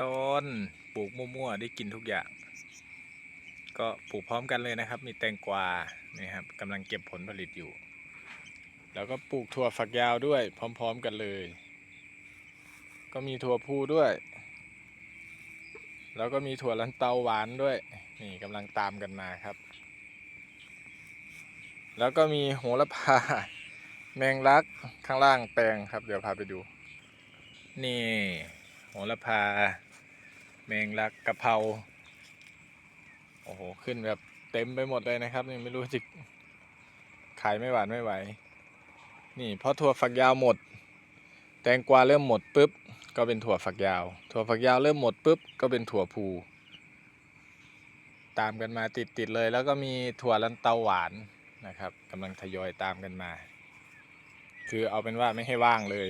ต้น ปลูกมั่วๆ ได้กินทุกอย่าง ก็ปลูกพร้อมกันเลยนะครับ มีแตงกวา นี่ครับกำลังเก็บผลผลิตอยู่ แล้วก็ปลูกถั่วฝักยาวด้วย พร้อม ๆ กันเลย ก็มีถั่วพูด้วย แล้วก็มีถั่วลันเตาหวานด้วย นี่กำลังตามกันมาครับ แล้วก็มีโหระพา แมงลัก ข้างล่างแปลงครับ เดี๋ยวพาไปดู นี่โหระพา แมงลักกะเพราโอ้โห ขึ้นแบบเต็มไปหมดเลยนะครับนี่ไม่รู้จะขายไม่หวานไม่ไหว นี่เพราะถั่วฝักยาวหมด แตงกวาเริ่มหมดปุ๊บ ก็เป็นถั่วฝักยาว ถั่วฝักยาวเริ่มหมดปุ๊บ ก็เป็นถั่วพูตามกันมาติดๆเลย แล้วก็มีถั่วลันเตาหวานนะครับกำลังทยอยตามกันมา คือเอาเป็นว่าไม่ให้ว่างเลย